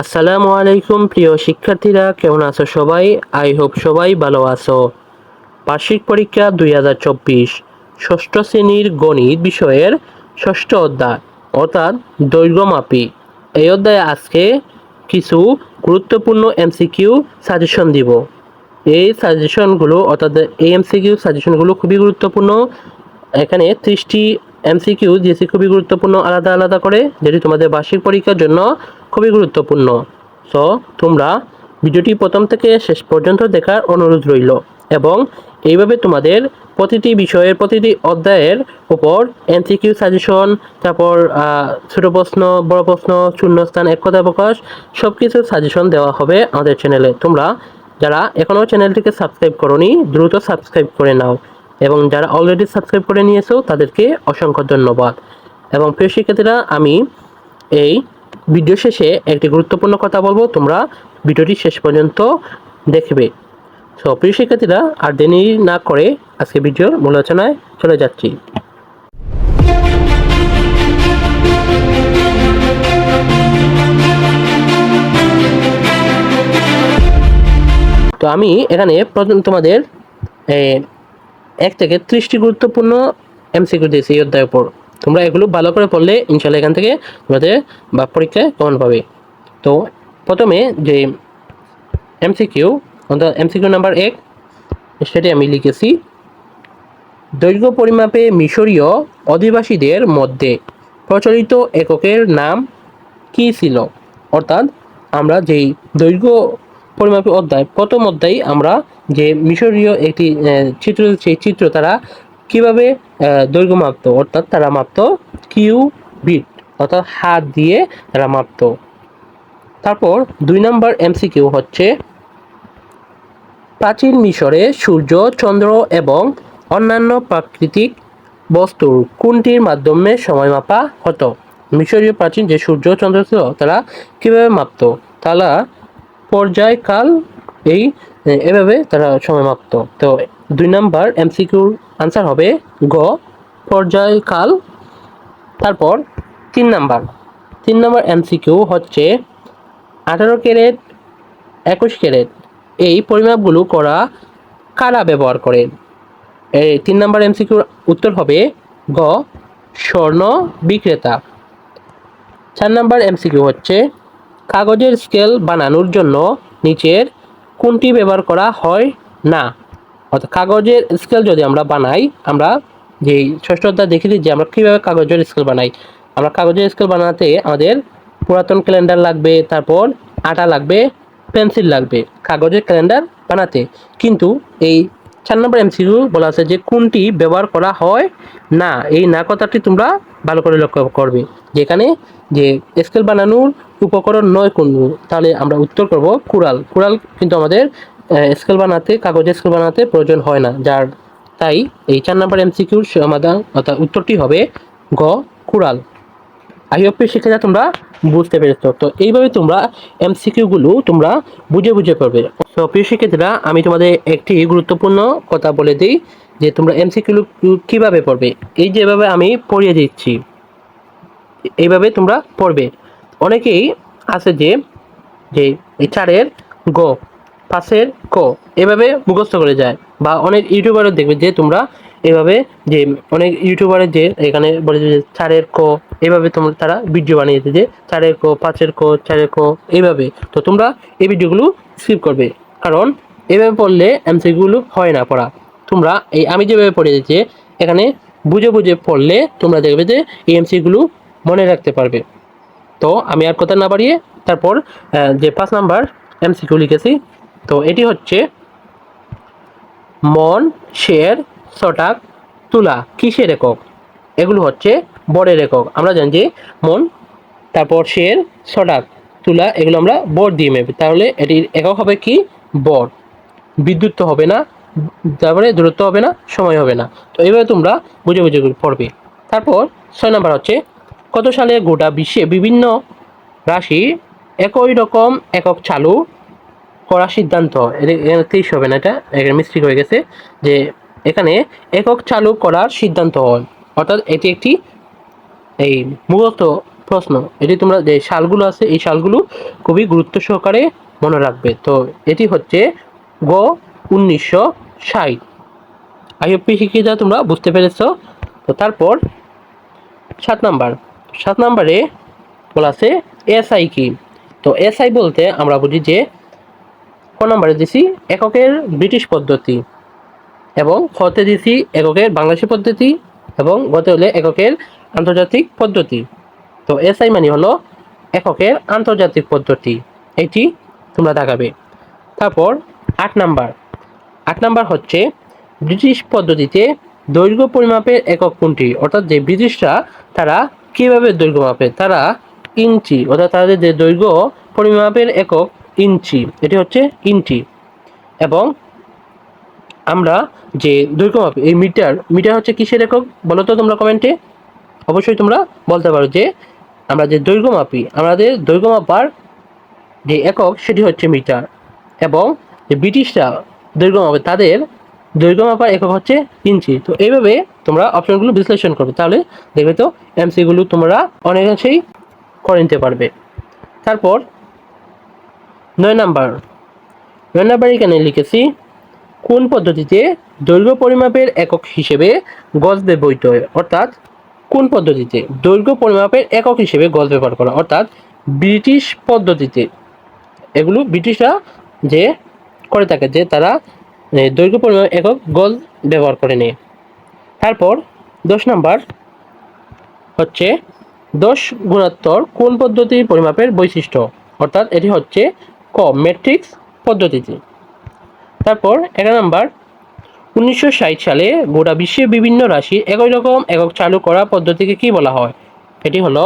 আসসালামু আলাইকুম, প্রিয় শিক্ষার্থীরা, কেমন আছো সবাই? আই হোপ সবাই ভালো আছো। বার্ষিক পরীক্ষা দুই হাজার চব্বিশ, ষষ্ঠ শ্রেণির গণিত বিষয়ের ষষ্ঠ অধ্যায়, অর্থাৎ দৈর্ঘ্যমাপী এই অধ্যায়ে আজকে কিছু গুরুত্বপূর্ণ এমসিকিউ সাজেশন দিব। এই সাজেশনগুলো অর্থাৎ এই এমসিকিউ সাজেশনগুলো খুবই গুরুত্বপূর্ণ। এখানে ত্রিশটি এমসিকিউ দিয়েছি খুবই গুরুত্বপূর্ণ, আলাদা আলাদা করে, যেটি তোমাদের বার্ষিক পরীক্ষার জন্য খুবই গুরুত্বপূর্ণ। সো তোমরা ভিডিওটি প্রথম থেকে শেষ পর্যন্ত দেখার অনুরোধ রইল এবং এইভাবে তোমাদের প্রতিটি বিষয়ের, প্রতিটি অধ্যায়ের উপর এমসিকিউ সাজেশন, তারপর ছোট প্রশ্ন, বড় প্রশ্ন, শূন্যস্থান এক কথা প্রকাশ সব কিছু সাজেশন দেওয়া হবে আমাদের চ্যানেলে। তোমরা যারা এখনও চ্যানেলটিকে সাবস্ক্রাইব করনি, দ্রুত সাবস্ক্রাইব করে নাও এবং যারা অলরেডি সাবস্ক্রাইব করে নিয়েছো, তাদেরকে অসংখ্য ধন্যবাদ। এবং প্রিয় শিক্ষার্থীরা, আমি এই ভিডিও শেষে একটি গুরুত্বপূর্ণ কথা বলব। তোমরা ভিডিওটি শেষ পর্যন্ত দেখবে। তো প্রিয় শিক্ষার্থীরা, আর দেরি না করে আজকে ভিডিওর মূল আলোচনায় চলে যাচ্ছি। তো আমি এখানে প্রথম তোমাদের এক থেকে ত্রিশটি গুরুত্বপূর্ণ এমসিকিউ দিয়েছি এই অধ্যায়ের উপর। তোমরা এগুলো ভালো করে পড়লে ইনশাল্লাহ এখান থেকে তোমাদের বা পরীক্ষায় কমন পাবে। তো প্রথমে যে এমসিকিউ অর্থাৎ এমসিকিউ নাম্বার এক, সেটি আমি লিখেছি। দৈর্ঘ্য পরিমাপে মিশরীয় অধিবাসীদের মধ্যে প্রচলিত এককের নাম কি ছিল? অর্থাৎ আমরা যেই দৈর্ঘ্য পরিমাপে অধ্যায়, প্রথম অধ্যায় আমরা যে মিশরীয় একটি চিত্র, সেই চিত্র তারা কীভাবে দৈর্ঘ্য মাপতো? অর্থাৎ তারা মাপতো কিউ বিট, অর্থাৎ হাত দিয়ে তারা মাপতো। তারপর দুই নম্বর এমসিকিউ হচ্ছে, প্রাচীন মিশরে সূর্য, চন্দ্র এবং অন্যান্য প্রাকৃতিক বস্তুর কোনটির মাধ্যমে সময় মাপা হতো? মিশরীয় প্রাচীন যে সূর্য, চন্দ্র ছিল, তারা কীভাবে মাপতো? তারা পর্যায়কাল এই এভাবে তারা সময় মাপতো। তো দুই নাম্বার এমসিকিউর আনসার হবে গ, পর্যায়কাল, তারপর তিন নাম্বার। তিন নাম্বার এমসিকিউ হচ্ছে আঠারো ক্যারেট, একুশ ক্যারেট। এই পরিমাপগুলো করা কারা ব্যবহার করেন এই তিন নম্বর এমসিকিউর উত্তর হবে গ, স্বর্ণ বিক্রেতা। চার নম্বর এমসিকিউ হচ্ছে কাগজের স্কেল বানানোর জন্য নিচের কোনটি ব্যবহার করা হয় না? অর্থাৎ কাগজের স্কেল যদি আমরা বানাই, আমরা যে ষষ্ঠ অধ্যায় দেখে দিই যে আমরা কীভাবে কাগজের স্কেল বানাই, আমরা কাগজের স্কেল বানাতে আমাদের পুরাতন ক্যালেন্ডার লাগবে, তারপর আটা লাগবে পেন্সিল লাগবে, কাগজের ক্যালেন্ডার বানাতে। কিন্তু এই চার নম্বর এমসিকিউ বলা আছে যে কোনটি ব্যবহার করা হয় না। এই না কথাটি তোমরা ভালো করে লক্ষ্য করবে। যেখানে যে স্কেল বানানোর উপকরণ নয় কোন তাহলে আমরা উত্তর করব কুড়াল। কুড়াল কিন্তু আমাদের স্কেল বানাতে কাগজের স্কেল বানাতে প্রয়োজন হয় না। যার, তাই এই চার নম্বর এমসিকিউর সমাধান অর্থাৎ উত্তরটি হবে গ, কুড়াল। আই হোপ শিক্ষার্থীরা তোমরা বুঝতে পেরেছ। তো এইভাবে তোমরা এমসিকিউগুলো তোমরা বুঝে বুঝে করবে। তো প্রিয় শিক্ষার্থীরা, আমি তোমাদের একটি গুরুত্বপূর্ণ কথা বলে দিই যে তোমরা এমসিকিউ কীভাবে পড়বে। এই যেভাবে আমি পড়িয়ে দিচ্ছি, এইভাবে তোমরা পড়বে। অনেকেই আছে যে যে চারের গ পাশের ক, এভাবে মুখস্থ করে যায়। বা অনেক ইউটিউবারও দেখবে যে তোমরা এভাবে যে অনেক ইউটিউবারের যে এখানে বলে যে চারের কো, এভাবে তোমরা তারা ভিডিও বানিয়েছে যে চারের কো, পাঁচের কো, চারের কো এইভাবে তো তোমরা এই ভিডিওগুলো স্কিপ করবে। কারণ এভাবে পড়লে এমসিগুলো হয় না পড়া। তোমরা এই, আমি যেভাবে পড়ে দিচ্ছি এখানে বুঝে বুঝে পড়লে তোমরা দেখবে যে এই এমসিগুলো মনে রাখতে পারবে। তো আমি আর কথা না বাড়িয়ে তারপর যে পাঁচ নাম্বার এমসিকিউ লিখেছি। তো এটি হচ্ছে মন শের শটাক তুলা। কিসের একক? এগুলো হচ্ছে বরের একক। আমরা জানি যে মন, তারপর শের শটাক তুলা, এগুলো আমরা বর দিয়ে মেপি। তাহলে এটির একক হবে কি? বর। বিদ্যুৎ তো হবে না, তারপরে দূরত্ব হবে না, সময় হবে না। তো এইভাবে তোমরা বুঝে বুঝে পড়বে। তারপর ছয় নাম্বার হচ্ছে, কত সালে গোটা বিশ্বে বিভিন্ন রাশি একই রকম একক চালু করার সিদ্ধান্ত? এখানে তেইশ হবে না এটা? এখানে মিস্টেক হয়ে গেছে যে এখানে একক চালু করার সিদ্ধান্ত হয়। অর্থাৎ এটি একটি এই মুখস্থ প্রশ্ন। এটি তোমরা যে সালগুলো আছে, এই সালগুলো খুবই গুরুত্ব সহকারে মনে রাখবে। তো এটি হচ্ছে গ উনিশশো ষাট। আইএপি শিক্ষিতা তোমরা বুঝতে পেরেছ। তো তারপর সাত নাম্বার। সাত নাম্বারে বলা আছে এসআই কি? তো এসআই বলতে আমরা বুঝি যে ক নাম্বারে দিছি এককের ব্রিটিশ পদ্ধতি। এবং খতে দিছি এককের বাংলাদেশি পদ্ধতি এবং গতে হলে এককের আন্তর্জাতিক পদ্ধতি। তো এসআই মানে হলো এককের আন্তর্জাতিক পদ্ধতি। এটি তোমরা দেখাবে। তারপর আট নাম্বার। আট নাম্বার হচ্ছে ব্রিটিশ পদ্ধতিতে দৈর্ঘ্য পরিমাপের একক কোনটি? অর্থাৎ যে ব্রিটিশরা তারা কীভাবে দৈর্ঘ্য মাপে? তারা ইঞ্চি, অর্থাৎ তাদের যে দৈর্ঘ্য পরিমাপের একক ইঞ্চি, এটি হচ্ছে ইঞ্চি। এবং আমরা যে দৈর্ঘ্য মাপি, এই মিটার মিটার হচ্ছে কিসের একক? বলো তো তোমরা কমেন্টে অবশ্যই তোমরা বলতে পারো যে আমরা যে দৈর্ঘ্য মাপি, আমাদের দৈর্ঘ্য মাপার যে একক সেটি হচ্ছে মিটার এবং যে ব্রিটিশরা দৈর্ঘ্য মাপে, তাদের দৈর্ঘ্য মাপার একক হচ্ছে ইঞ্চি। তো এইভাবে তোমরা অপশনগুলো বিশ্লেষণ করবে। তাহলে দেখবে তো এমসিগুলো তোমরা অনেকাংশেই করে নিতে পারবে। তারপর নয় নাম্বার। নয় নাম্বার এখানে লিখেছি কোন পদ্ধতিতে দৈর্ঘ্য পরিমাপের একক হিসেবে গজ ব্যবহৃত হয়? অর্থাৎ কোন পদ্ধতিতে দৈর্ঘ্য পরিমাপের একক হিসেবে গজ ব্যবহার করা অর্থাৎ ব্রিটিশ পদ্ধতিতে। এগুলো ব্রিটিশরা যে করে থাকে, যে তারা দৈর্ঘ্য পরিমাপ একক গজ ব্যবহার করে নেয়। তারপর দশ নাম্বার হচ্ছে দশ গুণাত্তর কোন পদ্ধতির পরিমাপের বৈশিষ্ট্য? অর্থাৎ এটি হচ্ছে ক ম্যাট্রিক্স পদ্ধতিতে। তারপর এগারো নাম্বার উনিশশো ষাট সালে গোটা বিশ্বে বিভিন্ন রাশি একই রকম একক চালু করা পদ্ধতিকে কি বলা হয়? এটি হলো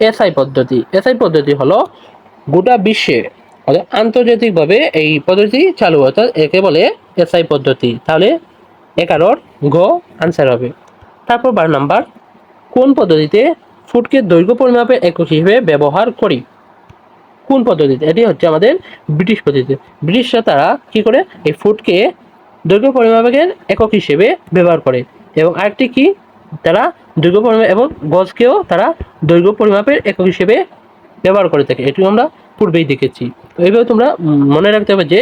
এসআই পদ্ধতি। এসআই পদ্ধতি হলো গোটা বিশ্বে অর্থাৎ আন্তর্জাতিকভাবে এই পদ্ধতি চালু অর্থাৎ একে বলে এসআই পদ্ধতি। তাহলে এগারোর গ আনসার হবে। তারপর বারো নাম্বার কোন পদ্ধতিতে ফুটকে দৈর্ঘ্য পরিমাপের একক হিসেবে ব্যবহার করি? কোন পদ্ধতিতে? এটি হচ্ছে আমাদের ব্রিটিশ পদ্ধতিতে। ব্রিটিশরা তারা কি করে? এই ফুটকে দৈর্ঘ্য পরিমাপের একক হিসেবে ব্যবহার করে। এবং আরেকটি কি? তারা দৈর্ঘ্য পরিমাপ এবং গজকেও তারা দৈর্ঘ্য পরিমাপের একক হিসেবে ব্যবহার করে থাকে। এটি আমরা পূর্বেই দেখেছি। তো এইভাবে তোমরা মনে রাখতে হবে যে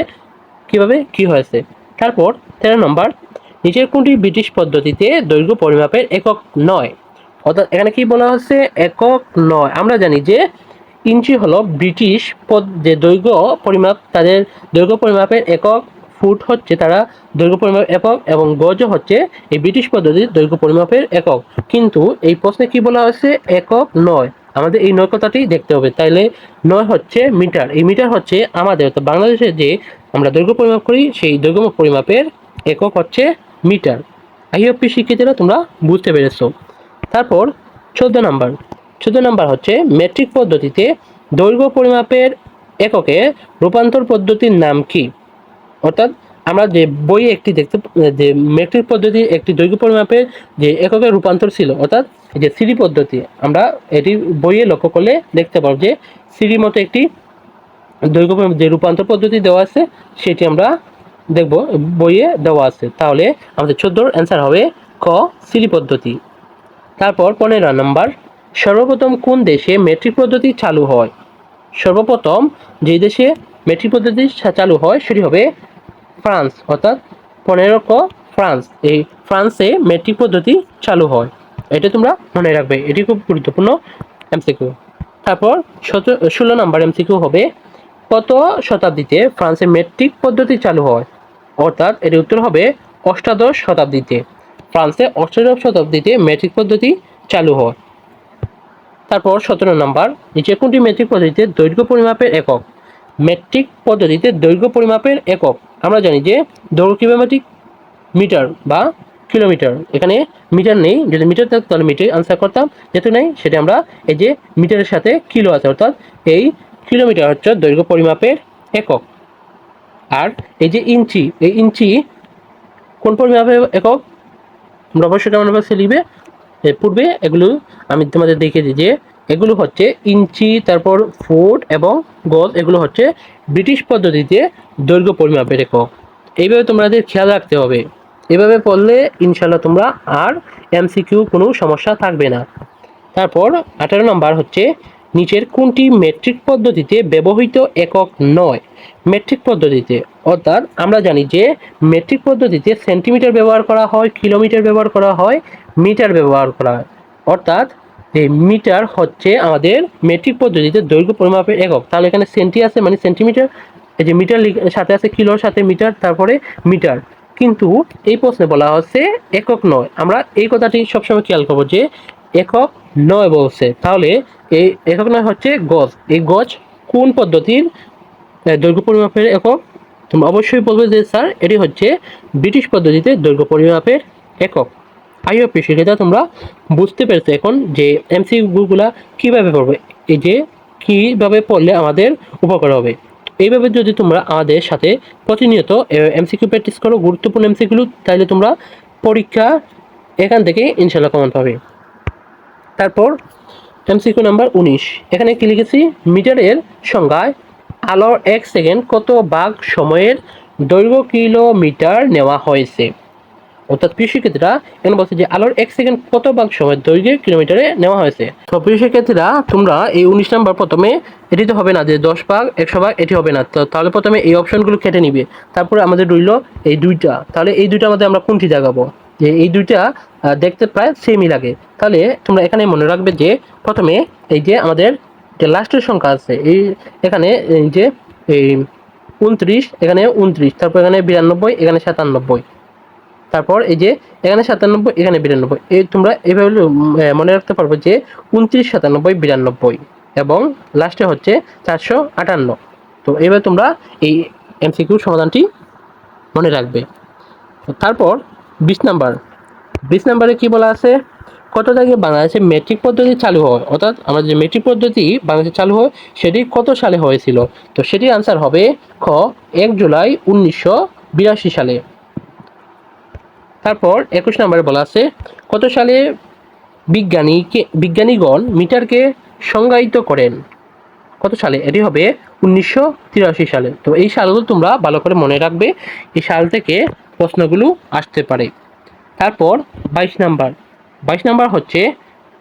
কীভাবে কি হয়েছে। তারপর তেরো নম্বর, নিচের কোনটি ব্রিটিশ পদ্ধতিতে দৈর্ঘ্য পরিমাপের একক নয়? অর্থাৎ এখানে কি বলা হচ্ছে? একক নয়। আমরা জানি যে ইঞ্চি হলো ব্রিটিশ পদ যে দৈর্ঘ্য পরিমাপ, তাদের দৈর্ঘ্য পরিমাপের একক ফুট হচ্ছে তারা দৈর্ঘ্য পরিমাপ একক এবং গজ হচ্ছে এই ব্রিটিশ পদ্ধতির দৈর্ঘ্য পরিমাপের একক। কিন্তু এই প্রশ্নে কি বলা হয়েছে? একক নয়। আমাদের এই নয় কথাটি দেখতে হবে। তাইলে নয় হচ্ছে মিটার। এই মিটার হচ্ছে আমাদের, অর্থাৎ বাংলাদেশে যে আমরা দৈর্ঘ্য পরিমাপ করি, সেই দৈর্ঘ্য পরিমাপের একক হচ্ছে মিটার। আইএফপি শিক্ষিতরা তোমরা বুঝতে পেরেছ। তারপর চোদ্দ নাম্বার। চোদ্দ নম্বর হচ্ছে মেট্রিক পদ্ধতিতে দৈর্ঘ্য পরিমাপের এককে রূপান্তর পদ্ধতির নাম কি? অর্থাৎ আমরা যে বইয়ে একটি দেখতে যে মেট্রিক পদ্ধতি, একটি দৈর্ঘ্য পরিমাপের যে এককের রূপান্তর ছিল, অর্থাৎ যে সিরি পদ্ধতি, আমরা এটি বইয়ে লক্ষ্য করলে দেখতে পারব যে সিরি মতো একটি দৈর্ঘ্য যে রূপান্তর পদ্ধতি দেওয়া আছে, সেটি আমরা দেখব, বইয়ে দেওয়া আছে। তাহলে আমাদের চোদ্দোর অ্যান্সার হবে ক সিরি পদ্ধতি। তারপর পনেরো নম্বর সর্বপ্রথম কোন দেশে মেট্রিক পদ্ধতি চালু হয়? সর্বপ্রথম যে দেশে মেট্রিক পদ্ধতি চালু হয় সেটি হবে ফ্রান্স, অর্থাৎ পনেরো ক ফ্রান্স। এই ফ্রান্সে মেট্রিক পদ্ধতি চালু হয়। এটা তোমরা মনে রাখবে। এটি খুব গুরুত্বপূর্ণ এমসিকিউ তারপর ষোলো নম্বর এমসিকিউ হবে কত শতাব্দীতে ফ্রান্সে মেট্রিক পদ্ধতি চালু হয়? অর্থাৎ এর উত্তর হবে অষ্টাদশ শতাব্দীতে। ফ্রান্সে অষ্টাদশ শতাব্দীতে মেট্রিক পদ্ধতি চালু হয়। তারপর সতেরো নম্বর নিচে কোনটি মেট্রিক পদ্ধতিতে দৈর্ঘ্য পরিমাপের একক। মেট্রিক পদ্ধতিতে দৈর্ঘ্য পরিমাপের একক। আমরা জানি যে দৈর্ঘ্য কিলোমেট্রিক মিটার বা কিলোমিটার এখানে মিটার নেই। যদি মিটার থাকতো তাহলে মিটার আনসার করতাম। যেহেতু নেই, সেটা আমরা এই যে মিটারের সাথে কিলো আছে, অর্থাৎ এই কিলোমিটার হচ্ছে দৈর্ঘ্য পরিমাপের একক। আর এই যে ইঞ্চি, এই ইঞ্চি কোন পরিমাপের একক? আমরা অবশ্যই কেমন লিখবে? পূর্বে এগুলো আমি তোমাদের দেখিয়েছি যে এগুলো হচ্ছে ইঞ্চি, তারপর ফুট এবং গজ, এগুলো হচ্ছে ব্রিটিশ পদ্ধতিতে দৈর্ঘ্য পরিমাপের একক এইভাবে তোমাদের খেয়াল রাখতে হবে। এভাবে পড়লে ইনশাল্লাহ তোমরা আর এমসিকিউ কোনো সমস্যা থাকবে না। তারপর আঠারো নম্বর হচ্ছে নিচের কোনটি মেট্রিক পদ্ধতিতে ব্যবহৃত একক নয়? মেট্রিক পদ্ধতিতে। অর্থাৎ আমরা জানি যে মেট্রিক পদ্ধতিতে সেন্টিমিটার ব্যবহার করা হয় কিলোমিটার ব্যবহার করা হয় মিটার ব্যবহার করা হয়। অর্থাৎ এই মিটার হচ্ছে আমাদের মেট্রিক পদ্ধতিতে দৈর্ঘ্য পরিমাপের একক। তাহলে এখানে সেন্টি আছে মানে সেন্টিমিটার এই যে মিটার সাথে আছে কিলোর সাথে মিটার তারপরে মিটার কিন্তু এই প্রশ্নে বলা হচ্ছে একক নয়। আমরা এই কথাটি সবসময় খেয়াল করব যে একক নয় বলছে। তাহলে এই একক নয় হচ্ছে গজ। এই গজ কোন পদ্ধতির? দৈর্ঘ্য পরিমাপের একক। তোমরা অবশ্যই বলবে যে, স্যার, এটি হচ্ছে ব্রিটিশ পদ্ধতিতে দৈর্ঘ্য পরিমাপের একক। আই হোপ সেটা তোমরা বুঝতে পেরেছ এখন যে এমসিগুলা কীভাবে পড়বে। এই যে, কীভাবে পড়লে আমাদের উপকার হবে। এইভাবে যদি তোমরা আমাদের সাথে প্রতিনিয়ত এমসিকিউ প্র্যাকটিস করো, গুরুত্বপূর্ণ এমসিকিউ, তাহলে তোমরা পরীক্ষা এখান থেকে ইনশাল্লাহ কমন পাবে। তারপর এমসিকিউ নাম্বার উনিশ। এখানে কি লিখেছি? মিটারের সংজ্ঞায় আলোর এক সেকেন্ড কত ভাগ সময়ের দৈর্ঘ্য কিলোমিটার নেওয়া হয়েছে? অর্থাৎ শিক্ষার্থীরা এখানে বলছে যে আলোর এক সেকেন্ড কত ভাগ সময় দৈর্ঘ্যে কিলোমিটারে নেওয়া হয়েছে? তো শিক্ষার্থীরা তোমরা এই উনিশ নাম্বার প্রথমে এটি তো হবে না যে দশ ভাগ, একশো ভাগ, এটি হবে না। তো তাহলে প্রথমে এই অপশনগুলো কেটে নিবে। তারপরে আমাদের রইল এই দুইটা। তাহলে এই দুইটার মধ্যে আমরা কোনটি জাগাবো? যে এই দুইটা দেখতে প্রায় সেমই লাগে। তাহলে তোমরা এখানে মনে রাখবে যে, প্রথমে এই যে আমাদের যে লাস্টের সংখ্যা আছে, এই এখানে এই যে, এই উনত্রিশ, এখানে উনত্রিশ, তারপর এখানে বিরানব্বই, এখানে সাতানব্বই। তারপর এই যে এখানে সাতানব্বই, এখানে বিরানব্বই। এই তোমরা এইভাবে মনে রাখতে পারব যে, উনত্রিশ, সাতানব্বই, বিরানব্বই এবং লাস্টে হচ্ছে চারশো আটান্ন। তো এইভাবে তোমরা এই এমসিকিউ সমাধানটি মনে রাখবে। তারপর বিশ নাম্বার। বিশ নাম্বারে কি বলা আছে? কত তারিখে বাংলাদেশে মেট্রিক পদ্ধতি চালু হয়? অর্থাৎ আমাদের যে মেট্রিক পদ্ধতি বাংলাদেশে চালু হয়, সেটি কত সালে হয়েছিল? তো সেটির আনসার হবে খ, এক জুলাই উনিশশো বিরাশি সালে। তারপর একুশ নম্বরে বলা আছে, কত সালে বিজ্ঞানীকে বিজ্ঞানীগণ মিটারকে সংজ্ঞায়িত করেন? কত সালে? এটি হবে উনিশশো তিরাশি সালে। তো এই সালগুলো তোমরা ভালো করে মনে রাখবে, এই সাল থেকে প্রশ্নগুলো আসতে পারে। তারপর বাইশ নাম্বার। বাইশ নাম্বার হচ্ছে,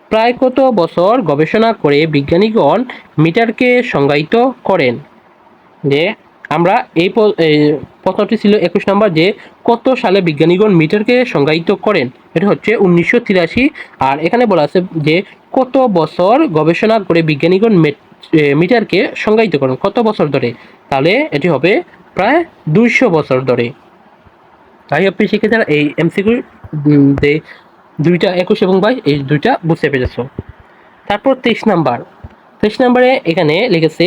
প্রায় কত বছর গবেষণা করে বিজ্ঞানীগণ মিটারকে সংজ্ঞায়িত করেন? যে আমরা এই প্রশ্নটি ছিল একুশ নম্বর যে কত সালে বিজ্ঞানীগণ মিটারকে সংজ্ঞায়িত করেন? এটা হচ্ছে উনিশশো তিরাশি। আর এখানে বলা আছে যে কত বছর গবেষণা করে বিজ্ঞানীগণ মেট- মিটারকে সংজ্ঞায়িত করেন? কত বছর ধরে? তাহলে এটি হবে প্রায় দুইশো বছর ধরে। তাই আপনি শিক্ষার্থীরা এই এমসিকিউ যে দুইটা একুশ এবং বাইশ, এই দুইটা বুঝতে পেরেছ। তারপর তেইশ নাম্বার। তেইশ নাম্বারে এখানে লিখেছে,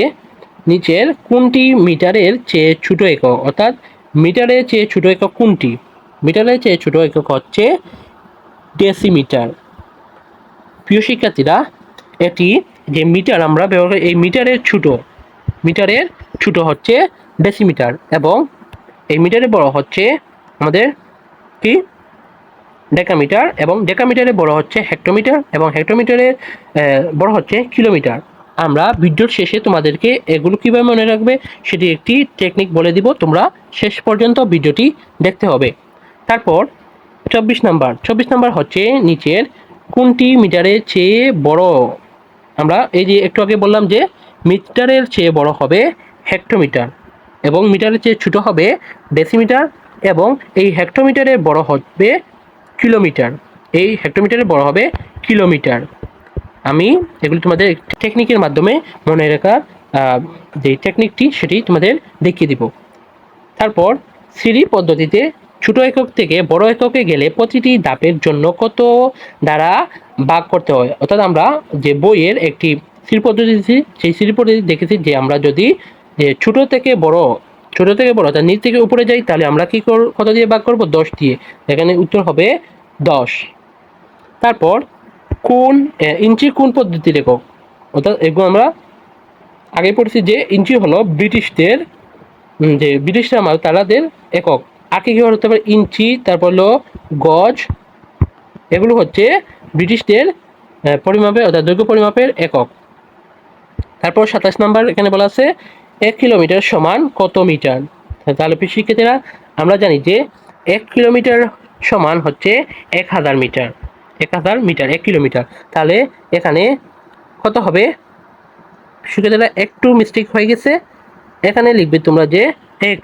নিচের কোনটি মিটারের চেয়ে ছোট একক? অর্থাৎ মিটারের চেয়ে ছোট একক কোনটি? মিটারের চেয়ে ছোট একক হচ্ছে ডেসিমিটার। প্রিয় শিক্ষার্থীরা, এটি যে মিটার আমরা ব্যবহার করি, এই মিটারের ছোট মিটারের ছোট হচ্ছে ডেসিমিটার এবং এই মিটারের বড় হচ্ছে আমাদের কি? ডেকামিটার এবং ডেকামিটারে বড় হচ্ছে হেক্টোমিটার এবং হেক্টোমিটারে বড় হচ্ছে কিলোমিটার। আমরা ভিডিওর শেষে তোমাদেরকে এগুলো কীভাবে মনে রাখবে সেটি একটি টেকনিক বলে দিব, তোমরা শেষ পর্যন্ত ভিডিওটি দেখতে হবে। তারপর চব্বিশ নাম্বার চব্বিশ নাম্বার হচ্ছে নিচের কোনটি মিটারের চেয়ে বড়? আমরা এই যে একটু আগে বললাম যে মিটারের চেয়ে বড় হবে হেক্টোমিটার এবং মিটারের চেয়ে ছোট হবে ডেসিমিটার এবং এই হেক্টোমিটারের বড় হবে কিলোমিটার। এই হেক্টোমিটারের বড় হবে কিলোমিটার। আমি এগুলো তোমাদের টেকনিকের মাধ্যমে মনে রাখার যে টেকনিকটি সেটি তোমাদের দেখিয়ে দিব। তারপর সিঁড়ি পদ্ধতিতে ছোট একক থেকে বড় এককে গেলে প্রতিটি ধাপের জন্য কত দ্বারা ভাগ করতে হয়? অর্থাৎ আমরা যে বইয়ের একটি সিঁড়ি পদ্ধতি সেই সিঁড়ি পদ্ধতি দেখেছি যে আমরা যদি, যে ছোট থেকে বড় ছোট থেকে বড় অর্থাৎ নিচ থেকে উপরে যাই, তাহলে আমরা কি কর, কত দিয়ে ভাগ করব? দশ দিয়ে। এখানে উত্তর হবে দশ। তারপর কোন ইঞ্চি কোন পদ্ধতির একক অর্থাৎ এগুলো আমরা আগে পড়েছি যে ইঞ্চি হলো ব্রিটিশদের যে ব্রিটিশরা মাল, তারাদের একক। আগে কি হতে পারে? ইঞ্চি, তারপর হলো গজ। এগুলো হচ্ছে ব্রিটিশদের পরিমাপের, অর্থাৎ দৈর্ঘ্য পরিমাপের একক। তারপর সাতাশ নাম্বার এখানে বলা আছে এক কিলোমিটার সমান কত মিটার? তাহলে শিক্ষার্থীরা, আমরা জানি যে এক কিলোমিটার সমান হচ্ছে এক হাজার মিটার। এক হাজার মিটার, এক কিলোমিটার। তাহলে এখানে কত হবে? শিক্ষার্থীরা, একটু মিস্টেক হয়ে গেছে। এখানে লিখবে তোমরা যে এক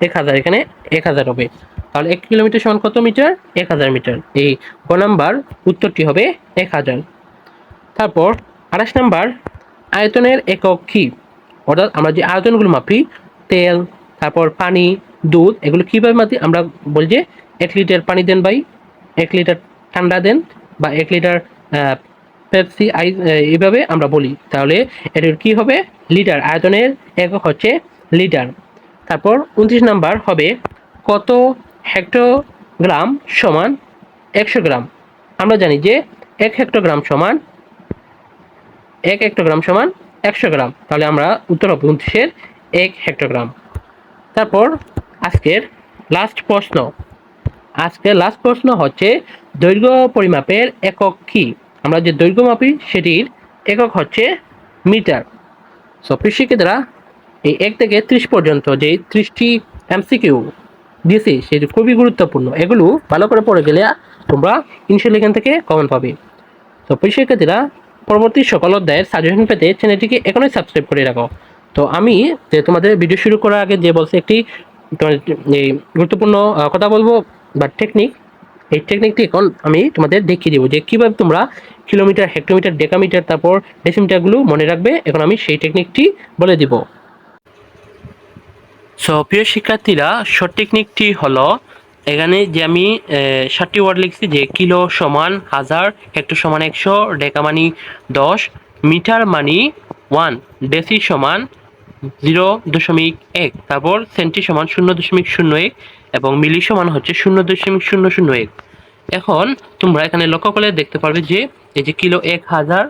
এক হাজার, এখানে এক হাজার হবে। তাহলে এক কিলোমিটার সমান কত মিটার? এক হাজার মিটার। এই ক নাম্বার উত্তরটি হবে এক হাজার। তারপর আঠাশ নাম্বার, আয়তনের একক কি? অর্থাৎ আমরা যে আয়তনগুলো মাপি, তেল, তারপর পানি, দুধ, এগুলো কীভাবে মাপি? আমরা বলি যে এক লিটার পানি দেন ভাই, এক লিটার ঠান্ডা দেন বা এক লিটার পেপসি আই এইভাবে আমরা বলি। তাহলে এটার কি হবে? লিটার। আয়তনের একক হচ্ছে লিটার। তারপর উনত্রিশ নাম্বার হবে কত হেক্টোগ্রাম সমান একশো গ্রাম? আমরা জানি যে এক হেক্টোগ্রাম সমান, এক হেক্টোগ্রাম সমান একশো গ্রাম। তাহলে আমরা উত্তর হবে উনত্রিশের এক হেক্টোগ্রাম তারপর আজকের লাস্ট প্রশ্ন। আজকের লাস্ট প্রশ্ন হচ্ছে, দৈর্ঘ্য পরিমাপের একক কি? আমরা যে দৈর্ঘ্য মাপি, সেটির একক হচ্ছে মিটার। সো কৃষিকেরা এই এক থেকে ত্রিশ পর্যন্ত যে ত্রিশটি এমসিকিউ দিয়েছি সেটি খুবই গুরুত্বপূর্ণ। এগুলো ভালো করে পড়ে গেলে তোমরা ইনশাল্লাহ এখান থেকে কমন পাবে। তো শিক্ষার্থীরা পরবর্তী সকল অধ্যায়ের সাজেশন পেতে চ্যানেলটিকে এখনই সাবস্ক্রাইব করে রাখো। তো আমি যে তোমাদের ভিডিও শুরু করার আগে যে বলছে একটি এই গুরুত্বপূর্ণ কথা বলব বা টেকনিক এই টেকনিকটি এখন আমি তোমাদের দেখিয়ে দেবো যে কীভাবে তোমরা কিলোমিটার হেক্টোমিটার ডেকামিটার তারপর ডেসিমিটারগুলো মনে রাখবে, এখন আমি সেই টেকনিকটি বলে দিব। সো প্রিয় শিক্ষার্থীরা শর্ট টেকনিকটি হলো এখানে যে আমি ষাটটি ওয়ার্ড লিখছি, যে কিলো সমান হাজার হেক্টর সমান একশো, ডেকা মানি দশ, মিটার মানি ওয়ান, ডেসি সমান জিরো দশমিক এক, তারপর সেন্টি সমান শূন্য দশমিক শূন্য এক এবং মিলি সমান হচ্ছে শূন্য দশমিক শূন্য শূন্য এক। এখন তোমরা এখানে লক্ষ্য করলে দেখতে পারবে যে, এই যে কিলো এক হাজার,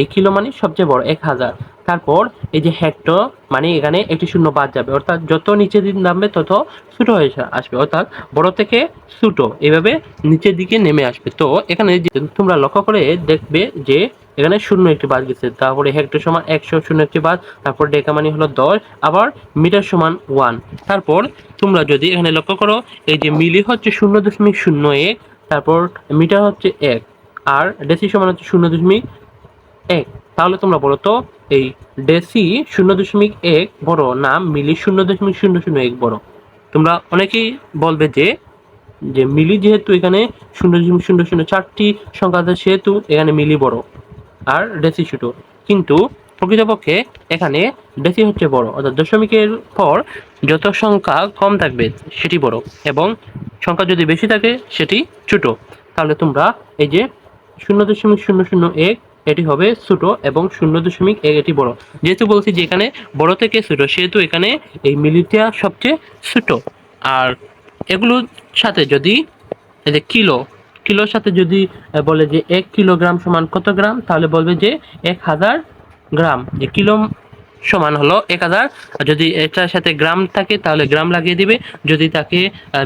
এই কিলো মানে সবচেয়ে বড় এক হাজার। তারপর এই যে হেক্টর মানে এখানে একটি শূন্য বাদ যাবে। অর্থাৎ যত নিচের দিকে নামবে, তত ছোট হয়ে আসবে। অর্থাৎ বড় থেকে ছোট, এভাবে নিচের দিকে নেমে আসবে। তো এখানে তোমরা লক্ষ্য করে দেখবে যে এখানে শূন্য একটি বাদ গেছে। তারপরে হেক্টর সমান একশো, শূন্য একটি বাদ। তারপর ডেকা মানে হলো দশ। আবার মিটার সমান ওয়ান তারপর তোমরা যদি এখানে লক্ষ্য করো, এই যে মিলি হচ্ছে শূন্য দশমিক শূন্য এক। তারপর মিটার হচ্ছে এক। আর ডেসি সমান হচ্ছে শূন্য দশমিক এক। তাহলে তোমরা বলো তো, এই ডেসি শূন্য দশমিক এক বড় না মিলি শূন্য দশমিক শূন্য শূন্য এক বড়? তোমরা অনেকেই বলবে যে যে মিলি যেহেতু এখানে শূন্য দশমিক শূন্য শূন্য চারটি সংখ্যা আছে, সেহেতু এখানে মিলি বড় আর ডেসি ছোট। কিন্তু প্রকৃতপক্ষে এখানে ডেসি হচ্ছে বড়, অর্থাৎ দশমিকের পর যত সংখ্যা কম থাকবে সেটি বড় এবং সংখ্যা যদি বেশি থাকে সেটি ছোট। তাহলে তোমরা এই যে শূন্য দশমিক শূন্য শূন্য এক এটি হবে ছোট এবং শূন্য দশমিক এটি বড়। যেহেতু বলছি যে এখানে বড় থেকে ছোট, সেহেতু এখানে এই মিলিটিয়া সবচেয়ে ছোট। আর এগুলোর সাথে যদি এই যে কিলো, কিলোর সাথে যদি বলে যে এক কিলোগ্রাম সমান কত গ্রাম, তাহলে বলবে যে এক হাজার গ্রাম। যে কিলো সমান হলো এক হাজার। যদি এটার সাথে গ্রাম থাকে, তাহলে গ্রাম লাগিয়ে দিবে। যদি তাকে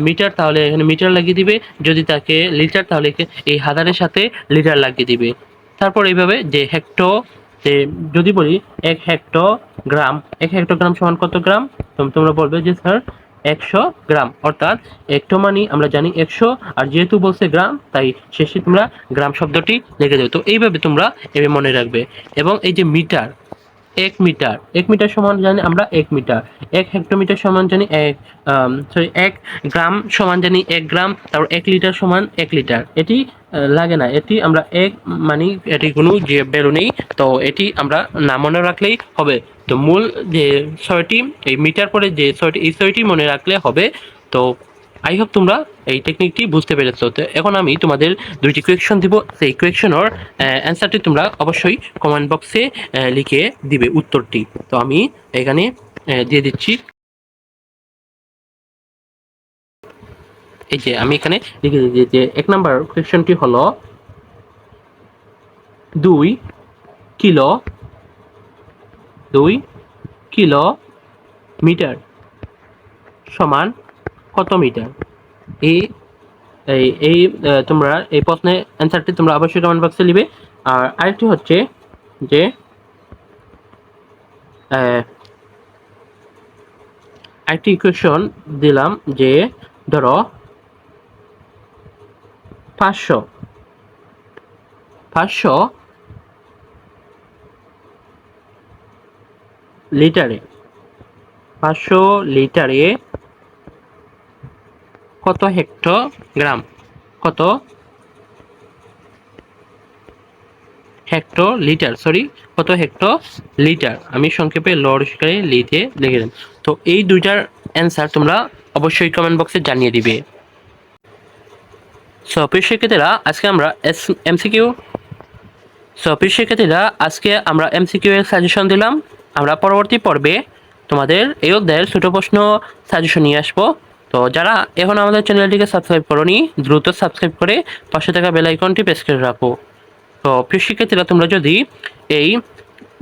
মিটার, তাহলে এখানে মিটার লাগিয়ে দিবে। যদি তাকে লিটার, তাহলে এই হাজারের সাথে লিটার লাগিয়ে দিবে। তারপর এইভাবে যে হেক্টো যে যদি বলি এক হেক্টো গ্রাম এক হেক্টো গ্রাম সমান কত গ্রাম? তোমরা বলবে যে স্যার একশো গ্রাম। অর্থাৎ একটো মানি আমরা জানি একশো, আর যেহেতু বলছে গ্রাম, তাই শেষে তোমরা গ্রাম শব্দটি লিখে দেবে। তো এইভাবে তোমরা এভাবে মনে রাখবে। এবং এই যে মিটার এক মিটার। এক মিটার সমান জানি আমরা এক মিটার। এক হেক্টোমিটার সমান জানি এক সরি এক গ্রাম সমান জানি এক গ্রাম, তারপর এক লিটার সমান এক লিটার। এটি লাগে না। এটি আমরা এক মানে এটি কোনো যে বেরো নেই, তো এটি আমরা না মনে রাখলেই হবে। তো মূল যে ছয়টি, এই মিটার পরে যে ছয়টি, এই ছয়টি মনে রাখলে হবে। তো আই হোপ তোমরা এই টেকনিকটি বুঝতে পেরেছ। তো এখন আমি তোমাদের দুইটি কোয়েকশন দিব। সেই কোয়েকশনের অ্যান্সারটি তোমরা অবশ্যই কমেন্ট বক্সে লিখে দিবে উত্তরটি। তো আমি এখানে দিয়ে দিচ্ছি। এই যে আমি এখানে লিখে দিচ্ছি যে এক নাম্বার কোয়েকশনটি হলো, দুই কিলো দুই কিলো মিটার সমান কত মিটার? এই এই এই তোমরা এই প্রশ্নের অ্যান্সারটি তোমরা অবশ্যই কমেন্ট বক্সে লিবে। আর আরেকটি হচ্ছে যে আরেকটি ইকুয়েশন দিলাম যে, ধরো, পাঁচশো পাঁচশো লিটারে পাঁচশো লিটারে কত হেক্টোগ্রাম কত? হেক্টো লিটার সরি কত হেক্টো লিটার আমি সংক্ষেপে লড়কারে লিতে লিখে দেন তো এই দুইটার অ্যান্সার তোমরা অবশ্যই কমেন্ট বক্সে জানিয়ে দিবে। সো প্রিয় শিক্ষার্থীরা, আজকে আমরা এস এমসিকিউ সো প্রিয় শিক্ষার্থীরা, আজকে আমরা এমসিকিউ এর সাজেশন দিলাম। আমরা পরবর্তী পর্বে তোমাদের এই অধ্যায়ের ছোট প্রশ্ন সাজেশন নিয়ে আসব। তো যারা এখন আমাদের চ্যানেলটিকে সাবস্ক্রাইব করনি, দ্রুত সাবস্ক্রাইব করে পাশে থাকা বেল আইকনটি প্রেস করে রাখো। তো প্রিয় শিক্ষার্থীরা, তোমরা যদি এই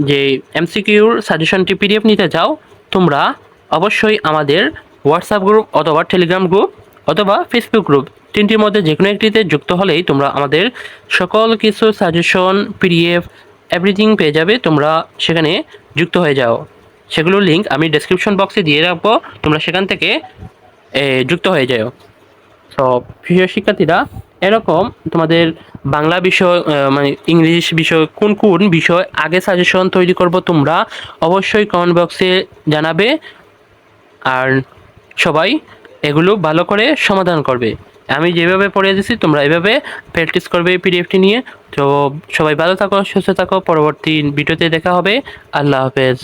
যে এমসিকিউর সাজেশনটি পিডিএফ নিতে চাও, তোমরা অবশ্যই আমাদের হোয়াটসঅ্যাপ গ্রুপ অথবা টেলিগ্রাম গ্রুপ অথবা ফেসবুক গ্রুপ তিনটির মধ্যে যে কোনো একটিতে যুক্ত হলেই তোমরা আমাদের সকল কিছু সাজেশন পিডিএফ এভরিথিং পেয়ে যাবে, তোমরা সেখানে যুক্ত হয়ে যাও। সেগুলোর লিঙ্ক আমি ডেসক্রিপশন বক্সে দিয়ে রাখব। তোমরা সেখান থেকে যুক্ত হয়ে যাও তো প্রিয় শিক্ষার্থীরা, এরকম তোমাদের বাংলা বিষয় মানে ইংলিশ বিষয়, কোন কোন বিষয় আগে সাজেশন তৈরি করব তোমরা অবশ্যই কমেন্ট বক্সে জানাবে আর সবাই এগুলো ভালো করে সমাধান করবে। আমি যেভাবে পড়ে দিয়েছি তোমরা এভাবে প্র্যাকটিস করবে পিডিএফটি নিয়ে। তো সবাই ভালো থাকো, সুস্থ থাকো, পরবর্তী ভিডিওতে দেখা হবে। আল্লাহ হাফেজ।